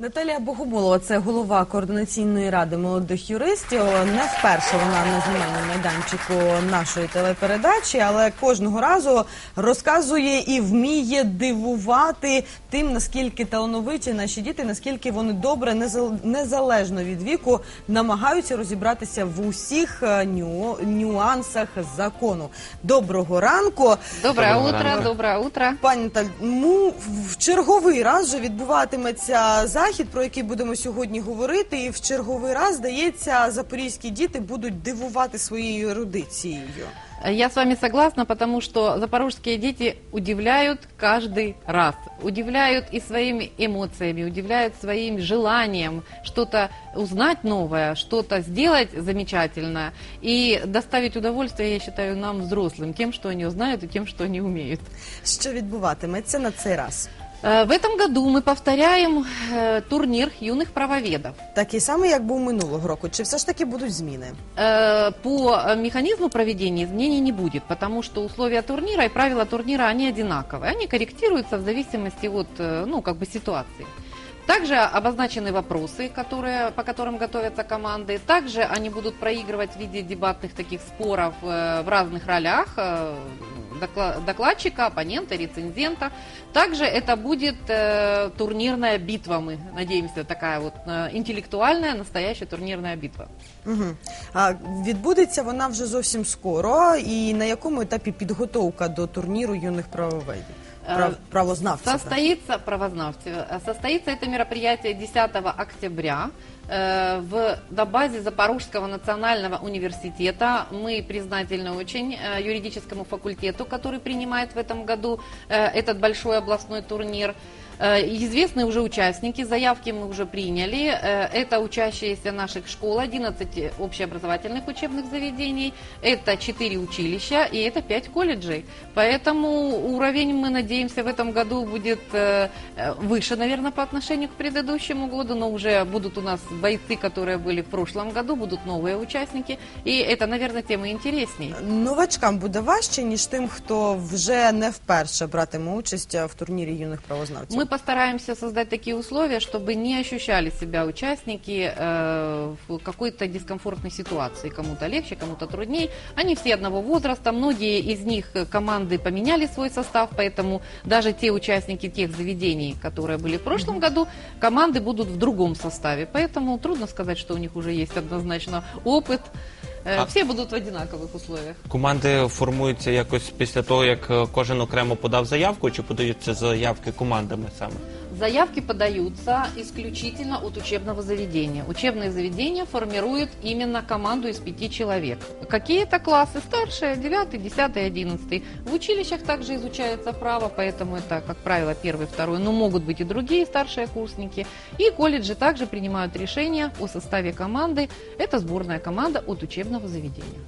Наталія Богомолова, це голова координаційної ради молодих юристів. Не вперше вона на знімальному майданчику нашої телепередачі, але кожного разу розказує і вміє дивувати тим, наскільки талановиті наші діти, наскільки вони добре, незал- незалежно від віку, намагаються розібратися в усіх е, ню- нюансах закону. Доброго ранку. Доброго утро, доброе утро. Пані Наталь, ну в черговий раз вже відбуватиметься захід, про який будемо сьогодні говорити, і в черговий раз здається, запорізькі діти будуть дивувати своєю ерудицією. Я с вами согласна, потому что запорожские дети удивляют каждый раз. Удивляют и своими эмоциями, удивляют своим желанием что-то узнать новое, что-то сделать замечательное и доставить удовольствие, я считаю, нам, взрослым, тем, что они узнают и тем, что они умеют. Що відбуватиметься на цей раз? Э, В этом году мы повторяем э, турнир юных правоведов. Такий самий, як був минулого року, чи все ж таки будуть зміни? Э, По механизму проведения изменений не будет, потому что условия турнира и правила турнира, они одинаковые. Они корректируются в зависимости от, ну, как бы ситуации. Также обозначены вопросы, которые, по которым готовятся команды. Также они будут проигрывать в виде дебатных таких споров э, в разных ролях э, докладчика, оппонента, рецензента. Также это будет э, турнирная битва, мы надеемся, такая вот э, интеллектуальная, настоящая турнирная битва. Угу. А відбудеться вона вже зовсім скоро. І на якому етапі підготовка до турніру юних правоведів? Прав, Е, правознавців. так. Состоится, правознавцы, э, состоится это мероприятие 10 октября э, в, на базе Запорожского национального университета. Мы признательны очень э, юридическому факультету, который принимает в этом году э, этот большой областной турнир. Э, Известны уже участники, заявки мы уже приняли. Э, Это учащиеся наших школ, 11 общеобразовательных учебных заведений, это 4 училища и это 5 колледжей. Поэтому уровень, мы надеемся, в этом году будет э, э, выше, наверное, по отношению к предыдущему году, но уже будут у нас бойцы, которые были в прошлом году, будут новые участники, и это, наверное, тема интересней. Новачкам буде важче, ніж тим, хто вже не вперше братиме участь в турнірі юних правознавців. Мы постараемся создать такие условия, чтобы не ощущали себя участники э, в какой-то дискомфортной ситуации. Кому-то легче, кому-то труднее. Они все одного возраста, многие из них э, команды поменяли свой состав, поэтому даже те участники тех заведений, которые были в прошлом году, команды будут в другом составе. Поэтому трудно сказать, что у них уже есть однозначно опыт. Э, А- Все будут в одинаковых условиях. Команди формуються якось після того, як е, кожен окремо подав заявку, чи подаються заявки командами саме? Заявки подаются исключительно от учебного заведения. Учебное заведение формирует именно команду из пяти человек. Какие это классы? Старшие, 9, 10, 11. В училищах также изучается право, поэтому это, как правило, первый, второй, но могут быть и другие старшие курсники. И колледжи также принимают решения о составе команды. Это сборная команда от учебного заведения.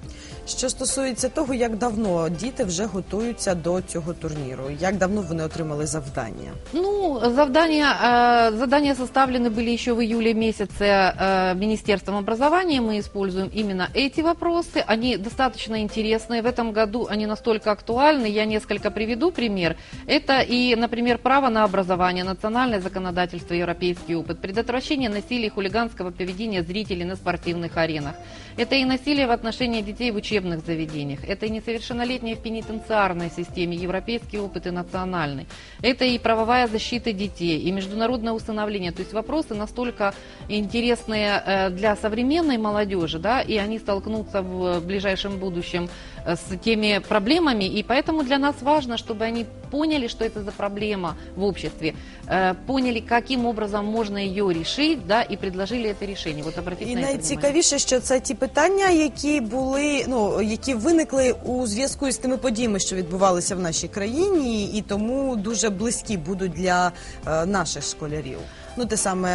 Що стосується того, як давно діти вже готуються до цього турніру, як давно вони отримали завдання? Ну, завдания, э, задания составлены были еще в июле месяце э, Министерством образования. Мы используем именно эти вопросы. Они достаточно интересные. В этом году они настолько актуальны. Я несколько приведу пример. Это и, например, право на образование, национальное законодательство, европейский опыт, предотвращение насилия и хулиганского поведения зрителей на спортивных аренах. Это и насилие в отношении детей в учебных заведениях. Это и несовершеннолетние в пенитенциарной системе, европейский опыт и национальный. Это и правовая защита детей, и международное усыновление. То есть вопросы настолько интересные э, для современной молодежи, да, и они столкнутся в ближайшем будущем э, с теми проблемами, и поэтому для нас важно, чтобы они поняли, что это за проблема в обществе, э, поняли, каким образом можно ее решить, да, и предложили это решение. Вот обратите І на это внимание. найцікавіше, що це ті питання, які були, ну які виникли у зв'язку із тими подіями, що відбувалися в нашій країні, і тому дуже близькі будуть для е, наших школярів Ну, те саме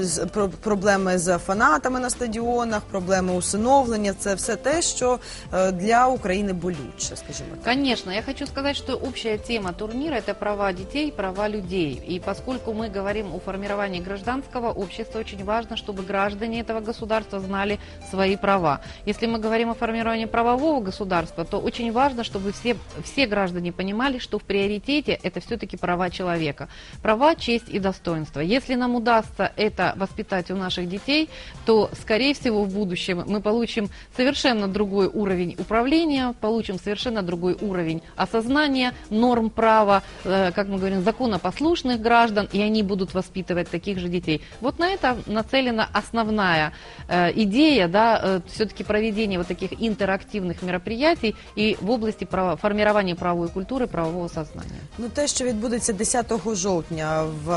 е, з- про- проблеми з фанатами на стадіонах, проблеми усиновлення це все те, що е, для України болюче, скажімо так. Конечно, я хочу сказать, что общая тема турнира – это права детей, права людей. И поскольку мы говорим о формировании гражданского общества, очень важно, чтобы граждане этого государства знали свои права. Если мы говорим о формировании правового государства, то очень важно, чтобы все, все граждане понимали, что в приоритете это все-таки права человека. права, честь и достоинство. Если нам удастся это воспитать у наших детей, то, скорее всего, в будущем мы получим совершенно другой уровень управления, получим совершенно другой уровень осознания норм права, э, как мы говорим, законопослушных граждан, и они будут воспитывать таких же детей. Вот на это нацелена основная э, идея, да, все-таки проведения вот таких интерактивных мероприятий и в области права- формирования правовой культуры, правового сознания. Ну, те, що відбудеться 10 жовтня в,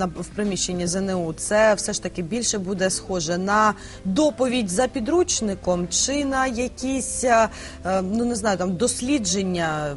на, в приміщенні ЗНУ, це все ж таки більше буде схоже на доповідь за підручником чи на якісь, е, е, ну не знаю, там дослідження.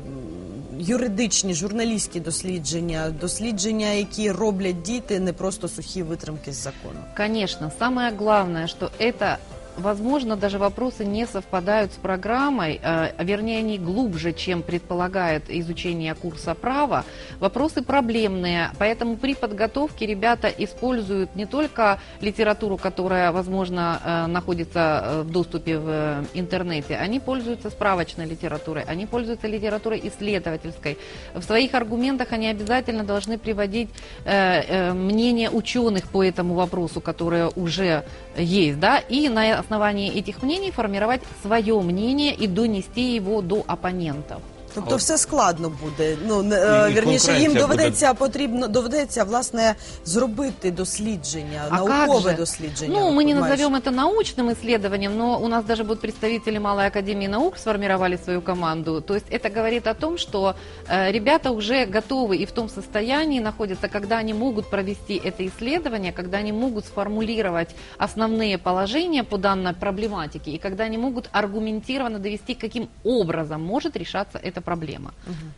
Юридичні, журналістські дослідження, дослідження, які роблять діти, не просто сухі витримки з закону. Конечно, самое главное, что это Возможно, даже вопросы не совпадают с программой, э, вернее, они глубже, чем предполагает изучение курса права. Вопросы проблемные, поэтому при подготовке ребята используют не только литературу, которая, возможно, э, находится э, в доступе в интернете, они пользуются справочной литературой, они пользуются литературой исследовательской. В своих аргументах они обязательно должны приводить мнение ученых по этому вопросу, которое уже есть, да, и на основании этих мнений формировать свое мнение и донести его до оппонентов. Тобто А все складно буде. Ну не- е, І- і вірніше, їм конкуренція доведеться потрібно доведеться власне зробити дослідження, А как наукове же? дослідження. Ну, мы не Маєш- назовем это научным исследованием, но у нас даже будут представители Малой Академии Наук сформировали свою команду. То есть это говорит о том, что э, ребята уже готовы и в том состоянии находятся, когда они могут провести это исследование, когда они могут сформулировать основные положения по данной проблематике и когда они могут аргументированно довести, каким образом может решаться эта проблема.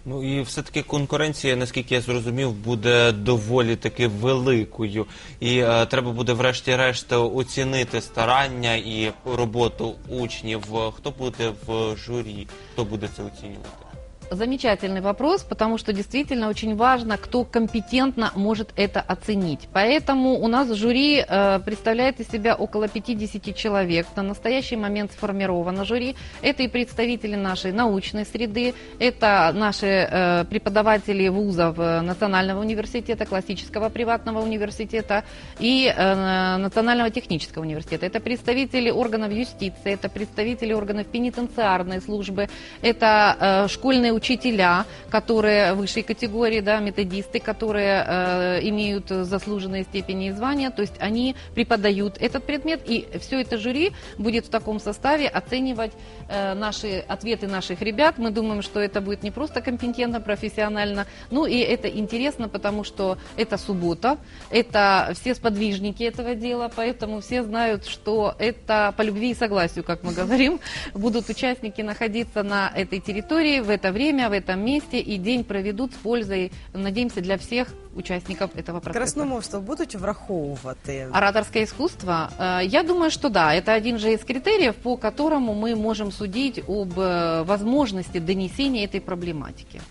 Ну і все-таки конкуренція, наскільки я зрозумів, буде доволі таки великою. І е, треба буде врешті-решт оцінити старання і роботу учнів. Хто буде в журі, хто буде це оцінювати? Замечательный вопрос, потому что действительно очень важно, кто компетентно может это оценить. Поэтому у нас жюри э, представляет из себя около 50 человек. На настоящий момент сформировано жюри. Это и представители нашей научной среды, это наши э, преподаватели вузов э, Национального университета, классического приватного университета и Национального технического университета. Это представители органов юстиции, это представители органов пенитенциарной службы, это школьные учителя, которые высшей категории, да, методисты, которые э, имеют заслуженные степени и звания, то есть они преподают этот предмет, и все это жюри будет в таком составе оценивать э, наши ответы наших ребят. Мы думаем, что это будет не просто компетентно, профессионально, ну и это интересно, потому что это суббота, это все сподвижники этого дела, поэтому все знают, что это по любви и согласию, как мы говорим, будут участники находиться на этой территории в это время, в этом месте, и день проведут с пользой, надеемся, для всех участников этого процесса. Красномовство будуть враховувати. Ораторское искусство, э, я думаю, что да, это один же из критериев, по которому мы можем судить об э, возможности донесения этой проблематики.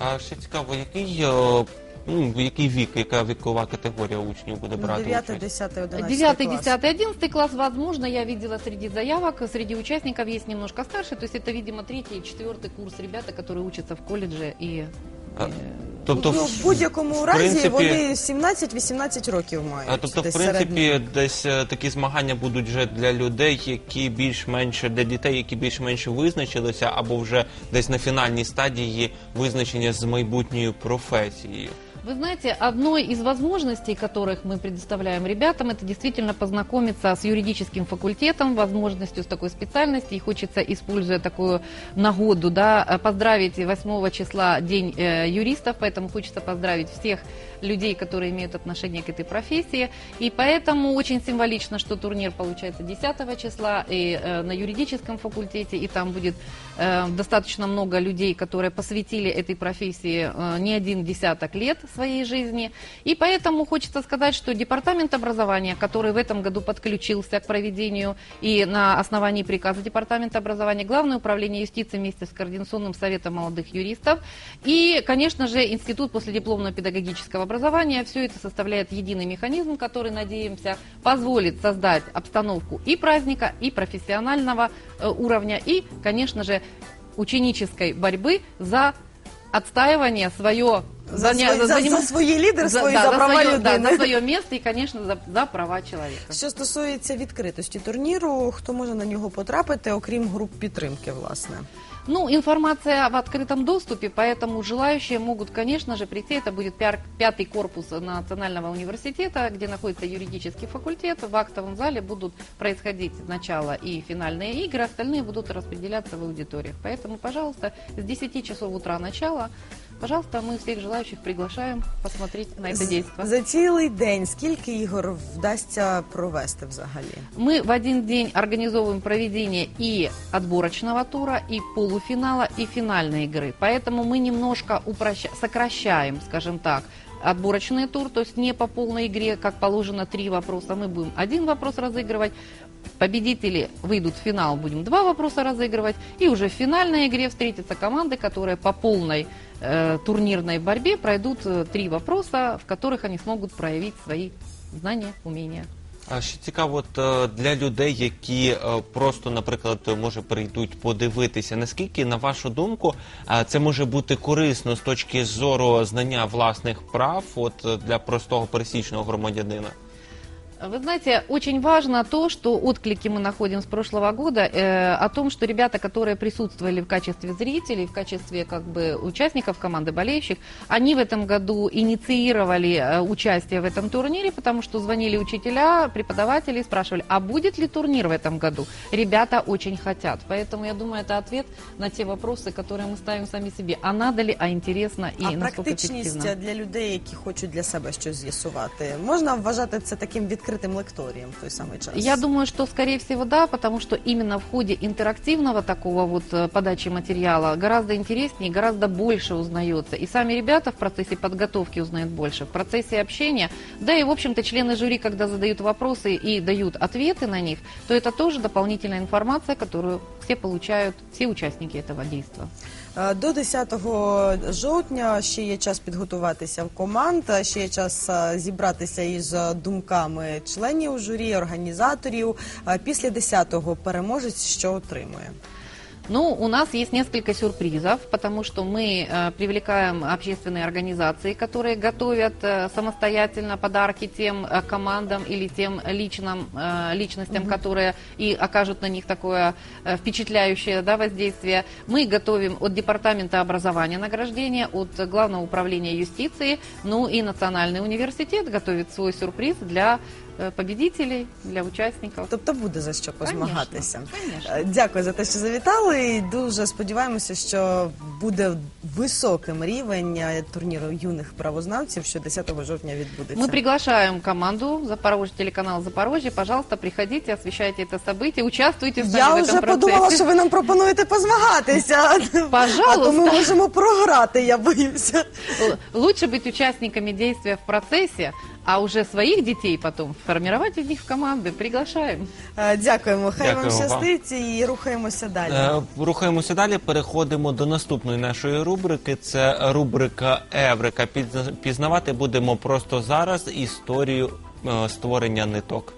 А ще цікаво, який, е, ну, який вік, яка вікова категорія учнів буде брати 9, участь? 10, 11 9, клас. 10, 11 класс, возможно, я видела среди заявок, среди участников есть немножко старше, то есть это, видимо, третий и четвертый курс ребята, которые учатся в колледже и... А, э, Тобто, ну, в будь-якому в разі принципі- вони 17-18 років мають. А, тобто, в десь принципі, середньо. десь е, такі змагання будуть вже для людей, які більш-менш для дітей, які більш-менш визначилися, або вже десь на фінальній стадії визначення з майбутньою професією. Вы знаете, одной из возможностей, которых мы предоставляем ребятам, это действительно познакомиться с юридическим факультетом, возможностью с такой специальностью. И хочется, используя такую нагоду, да, поздравить 8 числа День э, юристов, поэтому хочется поздравить всех людей, которые имеют отношение к этой профессии. И поэтому очень символично, что турнир получается 10 числа и э, на юридическом факультете, и там будет э, достаточно много людей, которые посвятили этой профессии э, не один десяток лет своей жизни. И поэтому хочется сказать, что Департамент образования, который в этом году подключился к проведению и на основании приказа Департамента образования, Главное управление юстиции вместе с Координационным советом молодых юристов и, конечно же, Институт последипломного педагогического образования. Все это составляет единый механизм, который, надеемся, позволит создать обстановку и праздника, и профессионального э, уровня, и, конечно же, ученической борьбы за отстаивание свое За, Заня- свої, за, занима- за свої лідерство і да, за права свое, да, людини. за свое место и, конечно, за, за права человека. Що стосується відкритості турніру, хто може на нього потрапити, окрім груп підтримки, власне? Ну, информация в открытом доступе, поэтому желающие могут, конечно же, прийти. Это будет пяр- пятый корпус Национального университета, где находится юридический факультет. В актовом зале будут происходить начало и финальные игры, остальные будут распределяться в аудиториях. Поэтому, пожалуйста, с 10 часов утра начало. Пожалуйста, мы всех желающих приглашаем посмотреть на это З- действие. За цілий день скільки ігор вдасться провести взагалі? Мы в один день организовываем проведение и отборочного тура, и полуфинала, и финальной игры. Поэтому мы немножко упроща- сокращаем, скажем так, отборочный тур, то есть не по полной игре, как положено, три вопроса. Мы будем один вопрос разыгрывать. Победители выйдут в финал, будем два вопроса разыгрывать. И уже в финальной игре встретятся команды, которые по полной э, турнирной борьбе пройдут э, три вопроса, в которых они смогут проявить свои знания, умения. А ще цікаво, от, е, для людей, які е, просто, наприклад, може прийдуть подивитися, наскільки, на вашу думку, е, це може бути корисно з точки зору знання власних прав, от е, для простого пересічного громадянина? Вы знаете, очень важно то, что отклики мы находим с прошлого года э, о том, что ребята, которые присутствовали в качестве зрителей, в качестве как бы участников команды болеющих, они в этом году инициировали э, участие в этом турнире, потому что звонили учителя, преподаватели и спрашивали, а будет ли турнир в этом году? Ребята очень хотят, поэтому я думаю, это ответ на те вопросы, которые мы ставим сами себе. А надо ли, а интересно и а насколько практичність эффективно? для людей, які хочуть для себе щось з'ясувати, можна вважати це таким відкритим лекторієм в той самий час? Я думаю, что скорее всего да, потому что именно в ходе интерактивного такого вот э, подачи материала гораздо интереснее, гораздо больше узнается. И сами ребята в процессе подготовки узнают больше, в процессе общения, да и в общем-то члены жюри, когда задают вопросы и дают ответы на них, то это тоже дополнительная информация, которую все получают, все участники этого действия. Е, До 10 жовтня ще є час підготуватися в команд, ще є час е, зібратися із е, думками членів журі, організаторів. Після 10-го переможець що отримує? Ну, у нас есть несколько сюрпризов, потому что мы э, привлекаем общественные организации, которые готовят э, самостоятельно подарки тем э, командам или тем личным, э, личностям, которые и окажут на них такое э, впечатляющее да, воздействие. Мы готовим от Департамента образования награждения, от Главного управления юстиции, ну и Национальный университет готовит свой сюрприз для э, победителей, для участников. Тобто буде за що позмагатися. Конечно. Е, Дякую за те, що завітали. І дуже сподіваємося, що буде високим рівень е, турніру юних правознавців, що 10 жовтня відбудеться. Мы приглашаем команду Запорожье, телеканал Запорожье. Пожалуйста, приходите, освещайте это событие, участвуйте с нами Я в этом вже процессе. подумала, що ви нам пропонуєте позмагатися. Пожалуйста. А то ми можемо програти, я боюся. Л- Лучше быть участниками действия в процессе, а уже своих детей потом формировать в них в команди. Приглашаємо. Е, Дякуємо. Хай вам Дякуємо вам. щастить і рухаємося далі. Е, Рухаємося далі. Переходимо до наступної нашої рубрики. Це рубрика Еврика. Пізна- Пізнавати будемо просто зараз історію е, створення ниток.